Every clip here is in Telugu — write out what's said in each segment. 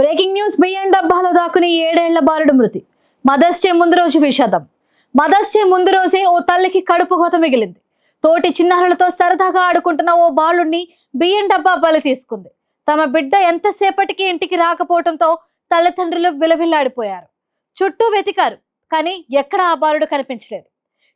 బ్రేకింగ్ న్యూస్ బియ్యం డబ్బాలో దాక్కుని ఏడేళ్ళ బాలుడు మృతి. మదర్స్ డే ముందు రోజు విషాదం. మదర్స్ డే ముందు రోజే ఓ తల్లికి కడుపు కోత మిగిలింది. తోటి చిన్నారులతో సరదాగా ఆడుకుంటున్న ఓ బాలుడిని బియ్యం డబ్బా బలి తీసుకుంది. తమ బిడ్డ ఎంతసేపటికి ఇంటికి రాకపోవడంతో తల్లిదండ్రులు విలవిల్లాడిపోయారు. చుట్టూ వెతికారు కానీ ఎక్కడ ఆ బాలుడు కనిపించలేదు.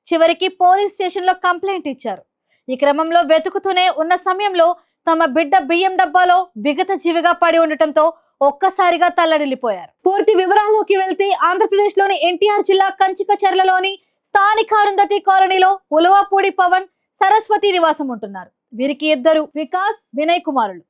చివరికి పోలీస్ స్టేషన్లో కంప్లైంట్ ఇచ్చారు. ఈ క్రమంలో వెతుకుతూనే ఉన్న సమయంలో తమ బిడ్డ బియ్యం డబ్బాలో విగత జీవిగా పడి ఉండటంతో ఒక్కసారిగా తల్లడిల్లిపోయారు. పూర్తి వివరాల్లోకి వెళ్తే ఆంధ్రప్రదేశ్లోని ఎన్టీఆర్ జిల్లా కంచికచర్లలోని స్థానిక అరుంధతి కాలనీలో ఉలవపూడి పవన్ సరస్వతి నివాసం ఉంటున్నారు. వీరికి ఇద్దరు వికాస్ వినయ్ కుమారులు.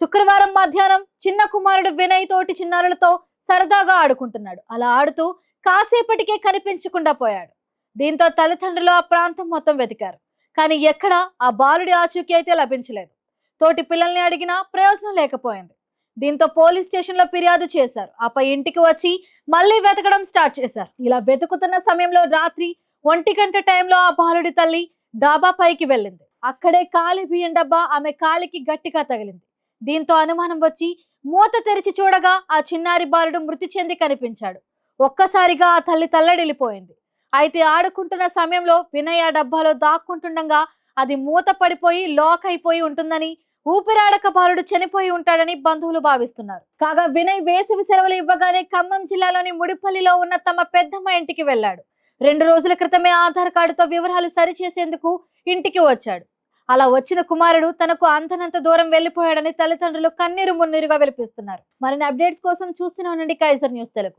శుక్రవారం మధ్యాహ్నం చిన్న కుమారుడు వినయ్ తోటి చిన్నారులతో సరదాగా ఆడుకుంటున్నాడు. అలా ఆడుతూ కాసేపటికే కనిపించకుండా పోయాడు. దీంతో తల్లిదండ్రులు ఆ ప్రాంతం మొత్తం వెతికారు. కానీ ఎక్కడా ఆ బాలుడి ఆచూకీ అయితే లభించలేదు. తోటి పిల్లల్ని అడిగినా ప్రయోజనం లేకపోయింది. దీంతో పోలీస్ స్టేషన్లో ఫిర్యాదు చేశారు. ఆపై ఇంటికి వచ్చి మళ్ళీ వెతకడం స్టార్ట్ చేశారు. ఇలా వెతుకుతున్న సమయంలో రాత్రి ఒంటి గంట టైంలో ఆ బాలుడి తల్లి డాబా పైకి వెళ్ళింది. అక్కడే కాలి బియ్యం డబ్బా ఆమె కాలికి గట్టిగా తగిలింది. దీంతో అనుమానం వచ్చి మూత తెరిచి చూడగా ఆ చిన్నారి బాలుడు మృతి చెంది కనిపించాడు. ఒక్కసారిగా ఆ తల్లి తల్లడిల్లిపోయింది. అయితే ఆడుకుంటున్న సమయంలో వినయ్ ఆ డబ్బాలో దాక్కుంటుండగా అది మూత పడిపోయి లాక్ అయిపోయి ఉంటుందని ఊపిరాడక బాలుడు చనిపోయి ఉంటాడని బంధువులు భావిస్తున్నారు. కాగా వినయ్ వేసవి సెలవులు ఇవ్వగానే ఖమ్మం జిల్లాలోని ముడిపల్లిలో ఉన్న తమ పెద్దమ్మ ఇంటికి వెళ్ళాడు. రెండు రోజుల క్రితమే ఆధార్ కార్డుతో వివరాలు సరిచేసేందుకు ఇంటికి వచ్చాడు. అలా వచ్చిన కుమారుడు తనకు అంతనంత దూరం వెళ్ళిపోయాడని తల్లిదండ్రులు కన్నీరు మున్నీరుగా వెలిపిస్తున్నారు. మరిన్ని అప్డేట్స్ కోసం చూస్తూనే ఉండండి కైజర్ న్యూస్ తెలుగు.